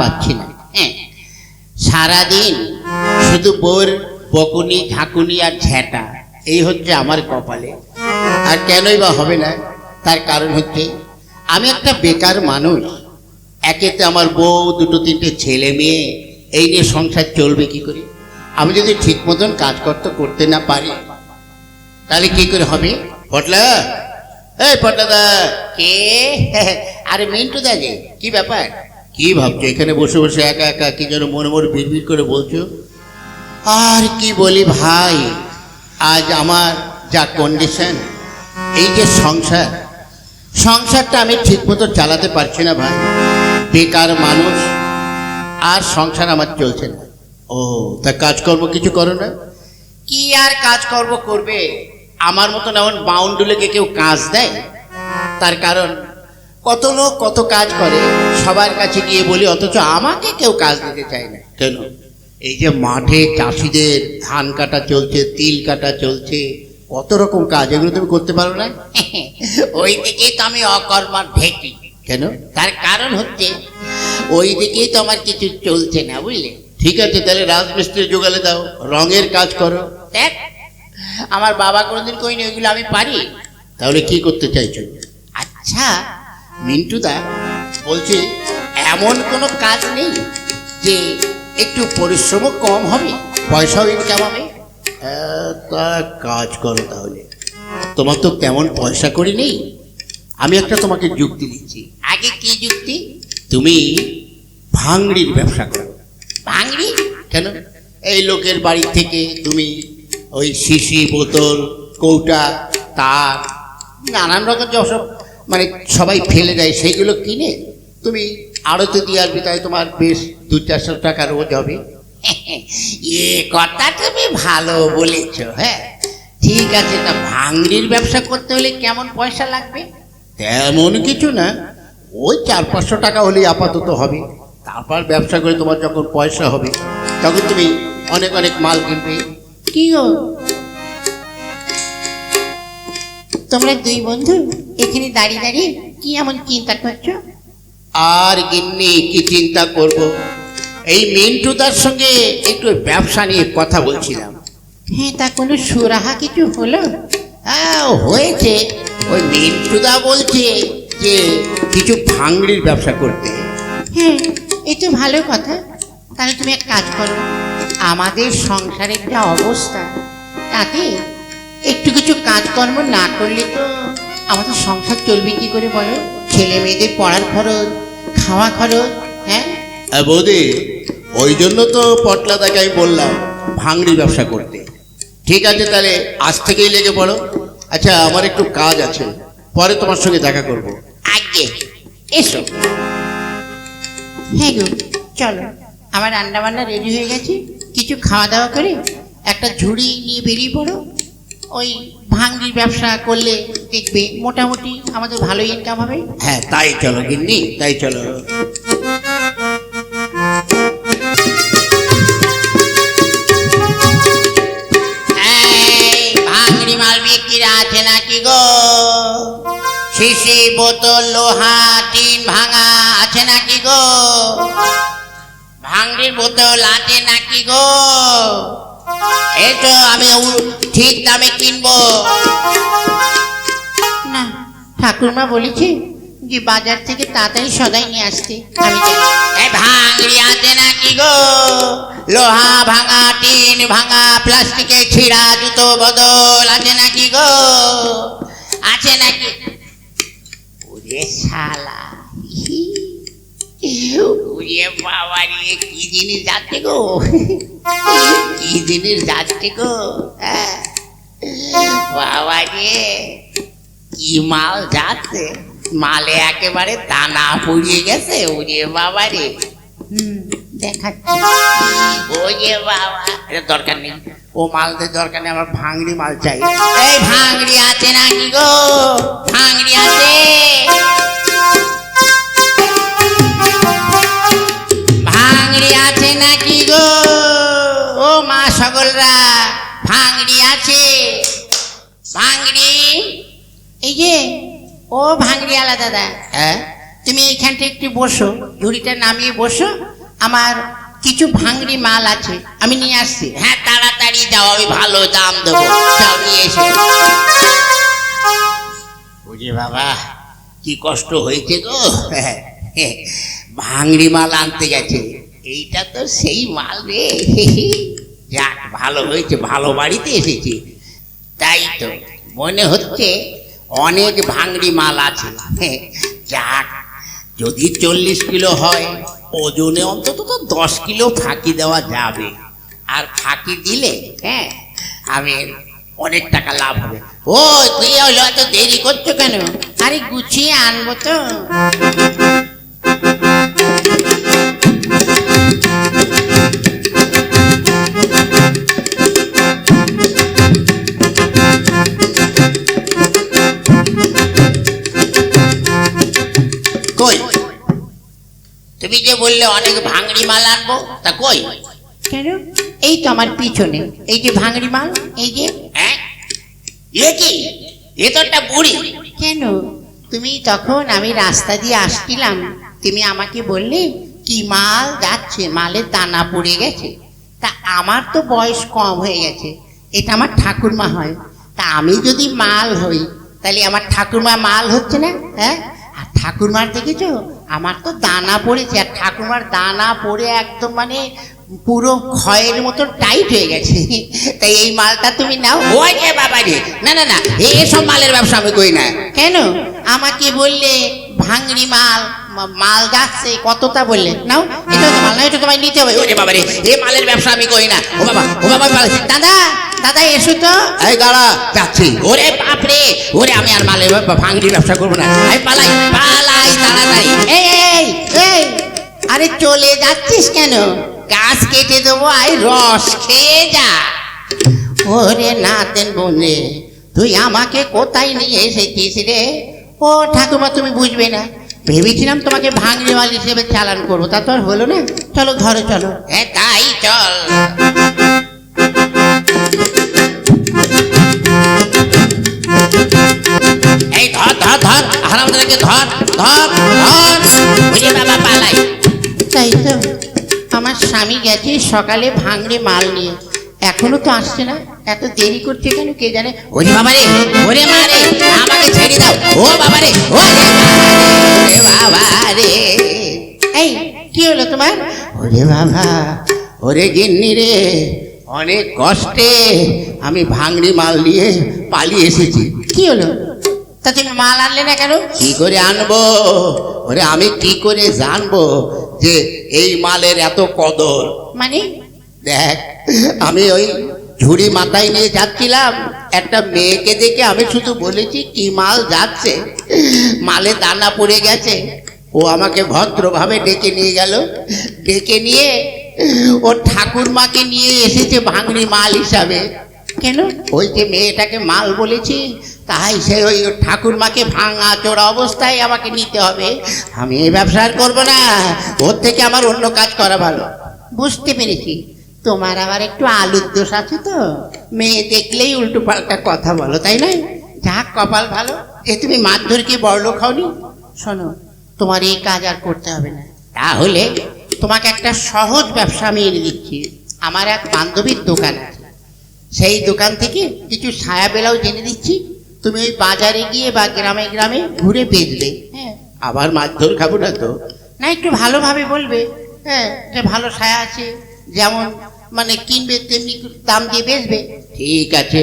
পাচ্ছি না হ্যাঁ। সারাদিন শুধু বোর, বকুনি ঝাঁকুনি আর ঝ্যাঁটা, এই হচ্ছে আমার কপালে। আর কেনই বা হবে না, তার কারণ হচ্ছে আমি একটা বেকার মানুষ। একেতে আমার বউ, দুটো, তিনটে ছেলে মেয়ে, এই নিয়ে সংসার চলবে কি করে? আমি যদি ঠিক মতন কাজ করতে করতে না পারি, তাহলে কি করে হবে? পটলা! এই পটলাদা! কে? আরে মিন্টু দা যে কি ব্যাপার? কি ভাবছ? এখানে বসে বসে একা একা কি যেন মনে মনে বিড়বিড় করে বলছো? আর কি বলি ভাই? আজ আমার যা কন্ডিশন এই যে সংসার, সংসারটা আমি ঠিক মতো চালাতে পারছি না ভাই। বেকার মানুষ, আর সংসার আমার চলছে না। ও, তা কাজকর্ম কিছু করো না? কি আর কাজকর্ম করবে? আমার মতন এমন বাউন্ডুলেকে কেউ কাজ দেয়? তার কারণ, কত লোক কত কাজ করে সবার কাছে গিয়ে বলি অথচ আমাকে কেউ কাজ দিতে চায় না। কেন? এই যে মাঠে চাষিদের ধান কাটা চলছে তিল কাটা চলছে কত রকম কাজ এগুলো তুমি করতে পারো না? ওই দিকেই তো আমি অকর্মার ঢেকি কেন? তার কারণ হচ্ছে ওই দিকেই তো আমার কিছু চলছে না বুঝলে? ঠিক আছে তাহলে রাজমিস্ত্রি জোগালে দাও রঙের কাজ করো। দেখ আমার বাবা কোনোদিন কইনি ওইগুলো আমি পারি। তাহলে কি করতে চাইছো? আচ্ছা মিন্টুদা বলছি এমন কোনো কাজ নেই যে একটু পরিশ্রমও কম হবে? পয়সাও ইনকাম হবে? তা কাজ করো তাহলে। তোমার তো তেমন পয়সা করি নেই। আমি একটা তোমাকে যুক্তি দিচ্ছি। আগে কি যুক্তি? তুমি ভাঙড়ির ব্যবসা করো। ভাঙড়ি? কেন? এই লোকের বাড়ি থেকে তুমি ওই শিশি বোতল কৌটা তার নানান রকম যসব মানে সবাই ফেলে দেয়, সেইগুলো কিনে তুমি আড়তে দিয়ে আসবে তাই তোমার বেশ দু চারশো টাকা রোজ হবে। এ কথা তুমি ভালো বলেছ হ্যাঁ। ঠিক আছে, তা ভাঙড়ির ব্যবসা করতে হলে কেমন পয়সা লাগবে? তেমন কিছু না। ওই চার পাঁচশো টাকা হলেই আপাতত হবে। তারপর ব্যবসা করে তোমার যখন পয়সা হবে, তখন তুমি অনেক অনেক মাল কিনবে। কি তোমরা দুই বন্ধু এখানে দাঁড়িয়ে দাঁড়িয়ে কি এমন চিন্তা করছ? আর গিন্নি কি চিন্তা করব? এই মিন্টু মিন্টুদার সঙ্গে একটু ব্যবসা নিয়ে কথা বলছিলাম। হ্যাঁ তা কোনো সুরাহা কিছু হলো? হ্যাঁ হয়েছে। ওই মিন্টুদা বলছে যে কিছু ভাঙড়ির ব্যবসা করতে। হ্যাঁ এ তো ভালো কথা। তাহলে তুমি এক কাজ করো। আমাদের সংসারের যা অবস্থা তাতে একটু কিছু কাজকর্ম না করলে তো আমাদের সংসার চলবে কি করে বলো? ছেলে মেয়েদের পড়ার খরচ খাওয়া খরচ হ্যাঁ? বৌদি ওই জন্য তো পটলাদাকে আমি বললাম ভাঙড়ি ব্যবসা করতে। ঠিক আছে তাহলে আজ থেকেই লেগে পড়ো। আচ্ছা আমার একটু কাজ আছে পরে তোমার সঙ্গে দেখা করব। আগে এসো। হ্যাঁ গো চলো। আমার রান্না বান্না রেডি হয়ে গেছে। কিছু খাওয়া দাওয়া করে একটা ঝুড়ি নিয়ে বেরিয়ে পড়ো। ওই ভাঙড়ির ব্যবসা করলে দেখবে মোটামুটি আমাদের ভালো ইনকাম হবে। হ্যাঁ তাই চলো গিন্নি তাই চলো। এই ভাঙড়ি মাল বিক্রিরা আছে নাকি গো? শিশি বোতল লোহা টিন ভাঙা আছে নাকি গো? ভাঙড়ির বোতল আছে নাকি গো? এই তো আমি ঠিক দামে কিনবো। না ঠাকুরমা বলেছে যে বাজার থেকে তাড়াতাড়ি সদাই নিয়ে আসতে। আমি জানি। এই ভাঙড়ি আছে নাকি গো? লোহা ভাঙা টিন ভাঙা প্লাস্টিকের ছিঁড়া জুতো বদল আছে নাকি গো? আছে নাকি? ওরে শালা। বাবা কি জিনিস যাচ্ছে গো? কি জিনিস যাচ্ছে গো? হ্যাঁ? বাবা কি মাল যাচ্ছে? মালে একেবারে দানা পড়িয়ে গেছে ওরে বাবা রে। দেখাচ্ছি। ওরে বাবা এটা দরকার নেই। ও মালদের দরকার নেই আমার ভাঙড়ি মাল চাই। এই ভাঙড়ি আছে নাকি গো? ভাঙড়ি আছে। আছে নাকি গো? ও মা সকলরা ভাঙড়ি আছে। ভাঙড়ি? এই যে ও ভাঙড়ি আলা দাদা। হ্যাঁ? তুমি এইখানটা একটু বসো ঝুড়িটা নামিয়ে বসো। আমার কিছু ভাঙড়ি মাল আছে আমি নিয়ে আসছি। হ্যাঁ তাড়াতাড়ি যাও আমি ভালো দাম দেবো। যাও নিয়ে এসে। বুঝি বাবা কি কষ্ট হয়েছে গো। ভাঙড়ি মাল আনতে গেছে। এইটা তো সেই মাল রে। যাক, ভালো হয়েছে, ভালো বাড়িতে এসেছি। তাই তো, মনে হচ্ছে অনেক ভাঙড়ি মাল আছে। যাক, যদি চল্লিশ কিলো হয়, ওজনে অন্তত তো দশ কিলো ফাঁকি দেওয়া যাবে। আর ফাঁকি দিলে হ্যাঁ আমি অনেক টাকা লাভ হবে। ও তুই হলো এত দেরি করছ কেন? আরে গুছিয়ে আনব তো। তুমি যে বললে অনেক ভাঙড়ি মাল আনব? তা কই? কেন? এই তো আমার পিছনে। এই যে ভাঙড়ি মাল এই যে। হ্যাঁ? এ কি? এ তো একটা বুড়ি। কেন? তুমি তখন আমি রাস্তা দিয়ে আসছিলাম। তুমি আমাকে বললে কি মাল যাচ্ছে? মালের দানা পড়ে গেছে। তা আমার তো বয়স কম হয়ে গেছে। এটা আমার ঠাকুরমা হয়। তা আমি যদি মাল হই তাহলে আমার ঠাকুরমা মাল হচ্ছে না? হ্যাঁ? আর ঠাকুরমার দেখেছ? আমার তো দানা পড়েছে আর ঠাকুমার দানা পড়ে একদম মানে পুরো ক্ষয়ের মতো টাইট হয়ে গেছে। তাই এই মালটা তুমি নাও। ওই যে বাবা রে না না না এসব মালের ব্যবসা আমি করি না। কেন? আমাকে বললে ভাঙড়ি মাল মাল যাচ্ছে কতটা বললে? নাও এটা তো মাল না এটা তোমায় নিতে হবে। ওরে বাবা রে এ মালের ব্যবসা আমি কই না। ও বাবা ও বাবা দাদা দাদা এসো তো। এই দাঁড়া যাচ্ছি। ওরে বাপরে ওরে আমি আর মালের ভাঙড়ির ব্যবসা করব না। আমি পালাই পালাই তাড়াতাড়ি। এই এই এই আরে চলে যাচ্ছিস কেন? গাছ কেটে দেবো আই রস খেয়ে যা। ওরে নাতেন বোনে তুই আমাকে কোথায় নিয়ে এসেছিস রে? ও ঠাকুমা তুমি বুঝবে না। ভেবেছিলাম তোমাকে ভাঙড়ি মাল হিসেবে চালান করব তা তো আর হলো না। চলো ঘরে চলো। হ্যাঁ তাই চল। এই ধর ধর ধর হারামদাকে ধর ধর ধর। বুঝে বাবা পালাই। তাই তো আমার স্বামী গেছে সকালে ভাঙড়ে মাল নিয়ে। এখনও তো আসছে না। এত দেরি করছে কেন কে জানে? ওরে বাবা রে ওরে মা রে আমাকে ছেড়ে দাও। ও বাবা রে ওরে বাবা রে এই, কি হলো তোমার? ওরে বাবা, ওরে গিন্নি রে, অনেক কষ্টে আমি ভাঙড়ি মাল নিয়ে পালিয়ে এসেছি। কি হলো? তা তুমি মাল আনলে না কেন? কি করে আনব? ওরে আমি কি করে জানব যে এই মালের এত কদর? মানে? দেখ, আমি ওই ঝুড়ি মাথায় নিয়ে যাচ্ছিলাম। একটা মেয়েকে দেখে আমি শুধু বলেছি, কি মাল যাচ্ছে? মালে দানা পড়ে গেছে। ও আমাকে ভদ্রভাবে ডেকে নিয়ে গেল। ডেকে নিয়ে ও ঠাকুরমাকে নিয়ে এসেছে ভাঙড়ি মাল হিসাবে। কেন? ওই যে মেয়েটাকে মাল বলেছি, তাই সে ওই ঠাকুরমাকে ভাঙা চোরা অবস্থায় আমাকে নিতে হবে। আমি এই ব্যবসা করব না। ওর থেকে আমার অন্য কাজ করা ভালো। বুঝতে পেরেছি। তোমার আবার একটু আলুর দোষ আছে তো? মেয়ে দেখলেই উল্টো পাল্টা কথা বলো, তাই না যাক, কপাল ভালো। এ তুমি মারধর কি বড়লোক হওনি? শোনো, তোমার এই কাজ আর করতে হবে না। তাহলে তোমাকে একটা সহজ ব্যবসা আমি এনে দিচ্ছি। আমার এক বান্ধবীর দোকান আছে। সেই দোকান থেকে কিছু ছায়া বেলাও জেনে দিচ্ছি তুমি ওই বাজারে গিয়ে বা গ্রামে গ্রামে ঘুরে বেচবে। হ্যাঁ আবার মারধর খাব না তো? না, একটু ভালোভাবে বলবে। হ্যাঁ যে ভালো ছায়া আছে যেমন মানে কিনবে, তেমনি দাম দিয়ে বেচবে। ঠিক আছে,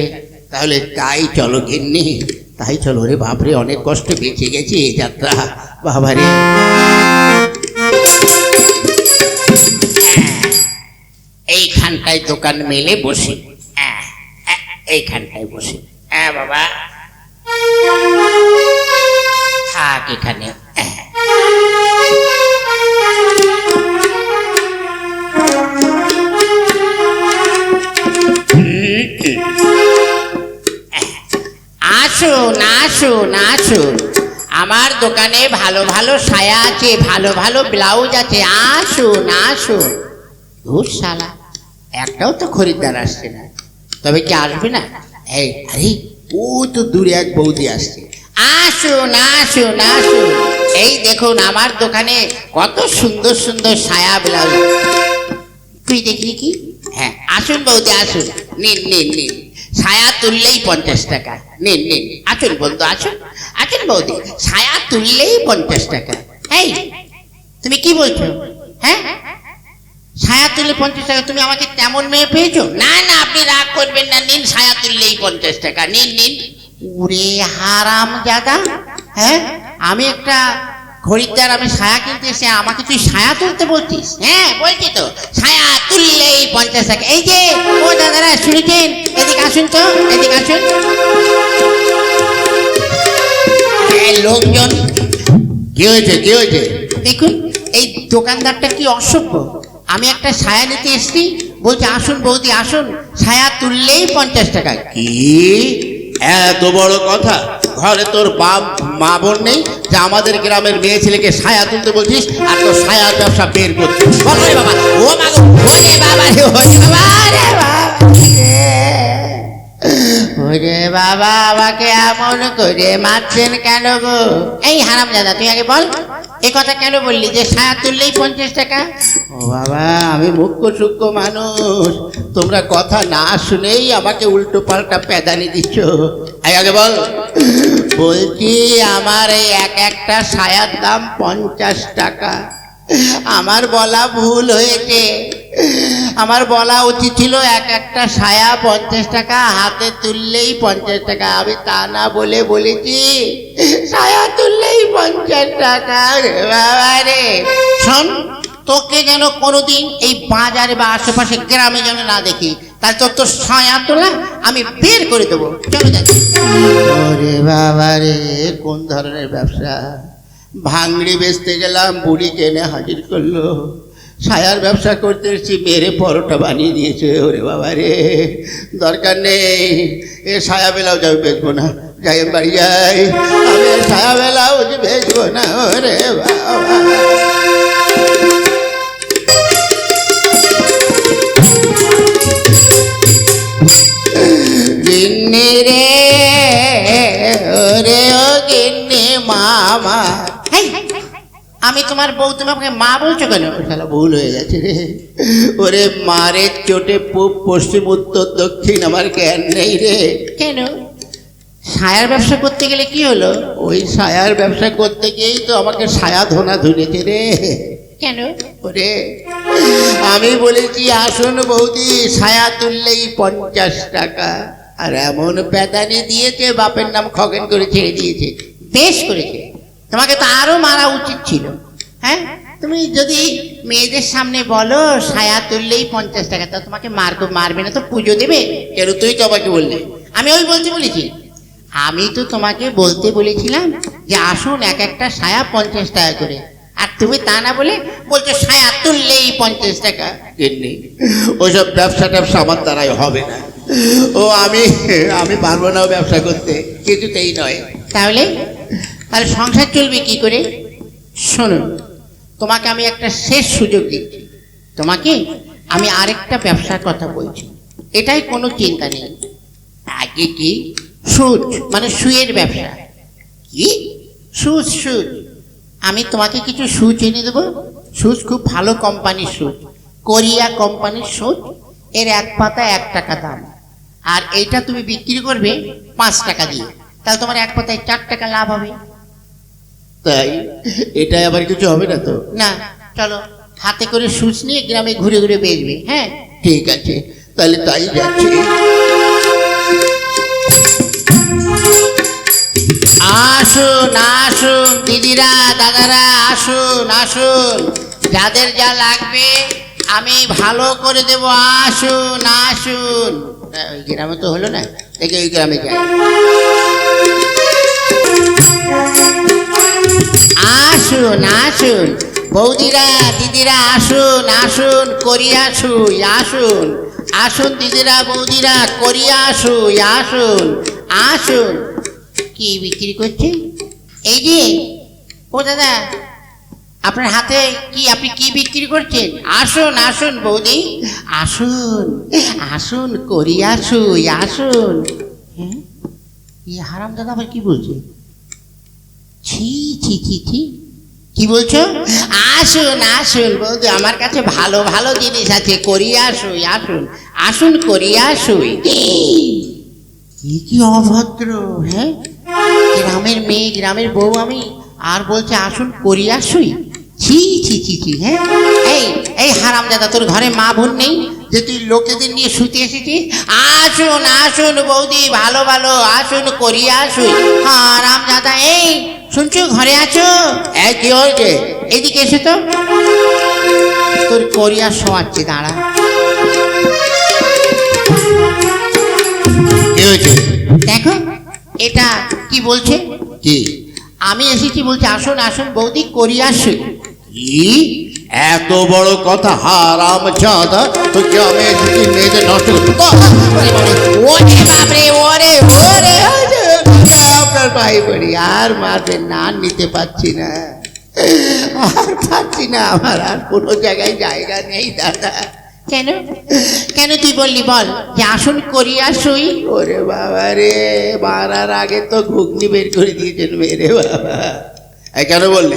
তাহলে তাই চলো গিন্নি। তাই চলো রে বাপরে, অনেক কষ্ট বেঁচে গেছি এই যাত্রা। বাবারে এইখানটায় দোকান মেলে বসে। এইখানটায় বসে। হ্যাঁ বাবা। থাক এখানে। আসুন আসুন আসুন। আমার দোকানে ভালো ভালো সায়া আছে, ভালো ভালো ব্লাউজ আছে। আসুন আসুন। ধুর শালা, একটাও তো খরিদ্দার আসছে না। তবে কি আসবে না? এই, আরে, ও তো দূরে এক বৌদি আসছে। আসুন আসুন আসুন। এই দেখুন, আমার দোকানে কত সুন্দর সুন্দর সায়া ব্লাউজ। তুই দেখলি কি? হ্যাঁ আসুন বৌদি, আসুন। নিন নিন নিন। ছায়া তুললেই পঞ্চাশ টাকা। নিন নিন আসুন বন্ধু আসুন আসুন বৌদি, ছায়া তুললেই পঞ্চাশ টাকা। এই, তুমি কি বলছো? হ্যাঁ? ছায়া তুললে পঞ্চাশ টাকা, তুমি আমাকে তেমন মেয়ে পেয়েছ? না না, আপনি রাগ করবেন না, নিন, ছায়া তুললেই পঞ্চাশ টাকা। নিন নিন। উরে হারাম জাদা হ্যাঁ? আমি একটা খরিদ্দার আমি ছায়া কিনতে এসে আমাকে তুই ছায়া তুলতে বলছিস হ্যাঁ বলছি তো। ছায়া তুললেই পঞ্চাশ টাকা। এই যে ও দাদারা শুনেছেন? এদিকে আসুন তো এদিকে আসুন। লোকজন কি হয়েছে কি হয়েছে? দেখুন এই দোকানদারটা কি অসভ্য? আমি একটা ছায়া নিতে এসেছি বলছি আসুন বৌদি আসুন। ছায়া তুললেই পঞ্চাশ টাকা। কি? এত বড় কথা। ঘরে তোর বাপ, মা, বোন নেই, যে আমাদের গ্রামের মেয়ে ছেলেকে সায়া তুলতে বলছিস, আর তোর ছায়ার ব্যবসা বের করছিস বল রে বাবা। ও বাবা রে বাবা রে বাবা। ওরে বাবা আমাকে এমন করে মারছেন কেন গো? এই হারাম দাদা তুই আগে বল। এ কথা কেন বললি? যে ছায়া তুললেই পঞ্চাশ টাকা? ও বাবা আমি মুখ্য সূক্ষ্ম মানুষ। তোমরা কথা না শুনেই আমাকে উল্টো পাল্টা পেদানি দিচ্ছ। আগে বল। বলছি আমার এই এক একটা সায়ার দাম পঞ্চাশ টাকা। আমার বলা ভুল হয়েছে। আমার বলা উচিত ছিল এক একটা সায়া পঞ্চাশ টাকা হাতে তুললেই পঞ্চাশ টাকা। আমি তা না বলে বলেছি, সায়া তুললেই পঞ্চাশ টাকা রে শোন, তোকে যেন কোনোদিন এই বাজারে বা আশেপাশে গ্রামে যেন না দেখি, তাহলে তোর তো ছায়া তোলা আমি বের করে দেবো। চলো যাচ্ছি ওরে বাবা রে, কোন ধরনের ব্যবসা? ভাঙড়ি বেচতে গেলাম, বুড়ি কেনে হাজির করল। ছায়ার ব্যবসা করতে এসেছি, মেরে পরোটা বানিয়ে দিয়েছে, ওরে বাবা রে। দরকার নেই, এ সায়া বেলাও যাবে বেচবো না। যাই বাড়ি যাই। আমি ছায়া বেলাও বেচবো না, ওরে বাবা। রে, ওরে ও গিন্নি মামা। আমি তোমার বউ তুমি আমাকে মা বলছো কেন? শালা ভুল হয়ে গেছে রে। ওরে মারের চোটে পূব পশ্চিম উত্তর দক্ষিণ আমার জ্ঞান নেই রে। কেন? ছায়ার ব্যবসা করতে গেলে কি হলো? ওই ছায়ার ব্যবসা করতে গিয়েই তো আমাকে ছায়া ধোনা ধরেছে রে। কেন? ওরে আমি বলেছি আসুন বৌদি ছায়া তুললেই পঞ্চাশ টাকা। আর এমন পেদানি দিয়েছে বাপের নাম খগেন করে ছেড়ে দিয়েছে। বেশ করেছে। তোমাকে তো আরও মারা উচিত ছিল। হ্যাঁ? তুমি যদি মেয়েদের সামনে বলো সায়া তুললেই পঞ্চাশ টাকা তা তোমাকে মারবো মারবে না তো পুজো দেবে? কেন তুই তো আমাকে বললি। আমি ওই বলতে বলেছি। আমি তো তোমাকে বলতে বলেছিলাম যে আসুন এক একটা সায়া পঞ্চাশ টাকা করে। আর তুমি তা না বলে বলছো সায়া তুললেই পঞ্চাশ টাকা। কিডনি ওসব ব্যবসা ট্যাবসা আমার দ্বারাই হবে না। ও আমি আমি পারব না ব্যবসা করতে। কিছুতেই নয়। তাহলে? তাহলে সংসার চলবে কি করে? শুনুন, তোমাকে আমি একটা শেষ সুযোগ দিচ্ছি। তোমাকে আমি আরেকটা ব্যবসার কথা বলছি। এটাই কোনো চিন্তা নেই। আগে কি? সুদ মানে সুয়ের ব্যবসা। কি? সুদ সুদ আমি তোমাকে কিছু সুচ এনে দেবো? সুচ খুব ভালো কোম্পানির সুচ। কোরিয়া কোম্পানির সুচ। এর এক পাতা এক টাকা দাম। আর এইটা তুমি বিক্রি করবে পাঁচ টাকা দিয়ে। তাহলে তোমার এক পাতায় চার টাকা লাভ হবে। তাই এটাই আবার কিছু হবে না তো? না চলো হাতে করে সুচ নিয়ে গ্রামে ঘুরে ঘুরে বেচবে হ্যাঁ? ঠিক আছে তাহলে তাই যাচ্ছি। আসুন আসুন দিদিরা দাদারা আসুন আসুন। যাদের যা লাগবে আমি ভালো করে দেব আসুন আসুন। ওই গ্রামে তো হলো না দেখে ওই গ্রামে যাই। আসুন আসুন। বৌদিরা, দিদিরা, আসুন আসুন, করিয়া আসুই আসুন। আসুন দিদিরা, বৌদিরা, করিয়া আসুই আসুন আসুন। কি বিক্রি করছে? এই যে, ও দাদা, আপনার হাতে কি, আপনি কি বিক্রি করছেন? আসুন আসুন, বৌদি। আসুন আসুন করি আসুই আসুন। হ্যাঁ? এই হারাম দাদা আবার কি বলছে? ছি ছি ছি ছি। কি বলছো? আসুন আসুন বৌদি আমার কাছে ভালো ভালো জিনিস আছে করিয়া আসুই আসুন আসুন করিয়া আসুই। কি কি অভদ্র হ্যাঁ? গ্রামের মেয়ে গ্রামের বউ আমি আর বলছে আসুন করিয়া আসুই। ছি ছি ছি ছি হ্যাঁ? এই এই হারাম দাদা তোর ঘরে মা বোন নেই? যে তুই লোকেদের নিয়ে শুতে এসেছিস আসুন আসুন বৌদি ভালো ভালো আসুন করিয়া আসুই হারাম দাদা এই শুনছো ঘরে আছো? এই কি হয়েছে? এদিকে এসে তো। তোর করিয়া শোয়াচ্ছে দাঁড়া। কি হয়েছে? দেখো এটা কি বলছে? কি? আমি এসেছি বলছে আসুন আসুন বৌদি করিয়া আসুই কি? এত বড় কথা হারাম চাঁদা তো কি আমি এসেছি মেয়েদের নষ্ট করতে ওরে বাপরে ওরে ওরে আপনার ভাই বড়ি আর মারবেন না নিতে পারছি না। আর পারছি না আমার আর কোনো জায়গায় জায়গা নেই দাদা। কেন? কেন তুই বললি বল। যে আসুন করিয়া শুই ওরে বাবা রে মারার আগে তো ঘুগনি বের করে দিয়েছেন মেরে বাবা। কেন বললে?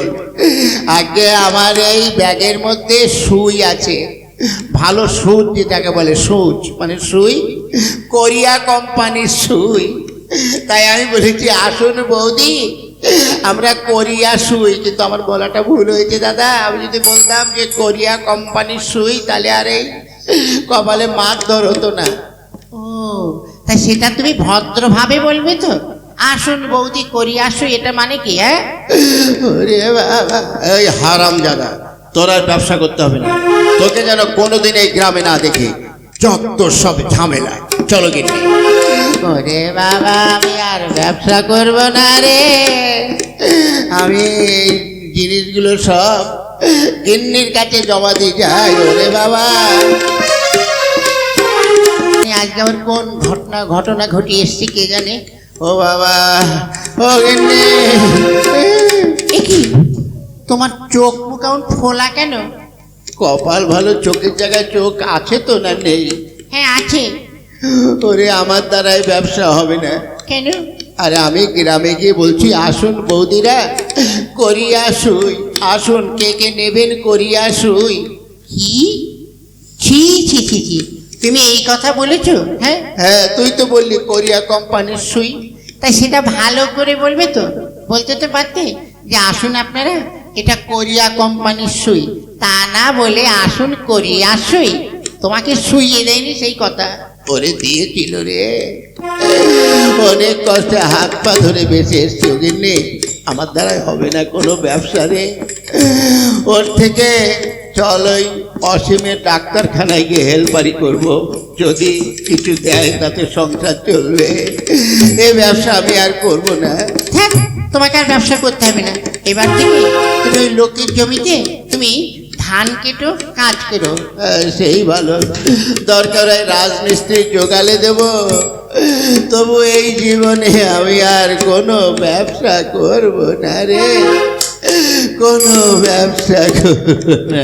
আগে আমার এই ব্যাগের মধ্যে সুই আছে। ভালো সুচ যেটাকে বলে, সুচ মানে সুই, কোরিয়া কোম্পানির সুই। তাই আমি বলেছি, আসুন বৌদি, আমরা কোরিয়া সুই। কিন্তু আমার বলাটা ভুল হয়েছে, দাদা। আমি যদি বলতাম যে কোরিয়া কোম্পানির সুই, তাহলে আর এই কপালে মার ধর হতো না। ও, তা সেটা তুমি ভদ্রভাবে বলবে তো? আসুন বৌদি করি আসুই এটা মানে কি হ্যাঁ? এই হারাম জাদা তোর আর ব্যবসা করতে হবে না। তোকে যেন কোনোদিন এই গ্রামে না দেখি যত সব ঝামেলা চলো গিয়ে ওরে বাবা আমি আর ব্যবসা করব না রে। আমি এই জিনিসগুলো সব গিন্নির কাছে জমা দিয়ে যাই ওরে বাবা। আজকে আবার কোন ঘটনা ঘটনা ঘটিয়ে এসছি কে জানে? ও বাবা ও গিন্নি। এ কি? তোমার চোখ মুখ কেমন ফোলা কেন? কপাল ভালো চোখের জায়গায় চোখ আছে তো না নেই? হ্যাঁ আছে। ওরে আমার দ্বারাই ব্যবসা হবে না। কেন? আরে আমি গ্রামে গিয়ে বলছি আসুন বৌদিরা করিয়া শুই। আসুন কে কে নেবেন করিয়া শুই। কি? ছি ছি ছি ছি। তুমি এই কথা বলেছ হ্যাঁ? হ্যাঁ তুই তো বললি কোরিয়া কোম্পানির সুই তাই সেটা ভালো করে বলবে তো? বলতে তো পারতে? যে আসুন আপনারা, এটা কোরিয়া কোম্পানির সুই। তা না বলে আসুন কোরিয়া সুই। তোমাকে শুইয়ে দেয়নি সেই কথা। ওরে দিয়েছিল রে। অনেক কষ্টে হাত পা ধরে বেঁচে এসছি ওকে নেই আমার দ্বারা হবে না কোনো ব্যবসা রে। ওর থেকে চল ওই অসীমের ডাক্তারখানায় গিয়ে হেল্পারি করব। যদি কিছু দেয় তাতে সংসার চলবে। এই ব্যবসা আমি আর করব না। থাক তোমাকে আর ব্যবসা করতে হবে না। এবার থেকে তুমি ওই লোকের জমিতে তুমি ধান কেটো কাজ হ্যাঁ, সেই ভালো। দরকার হয় রাজমিস্ত্রি জোগালে দেব। তবু এই জীবনে আমি আর কোনো ব্যবসা করব না রে। কোনো ব্যবসা করব না।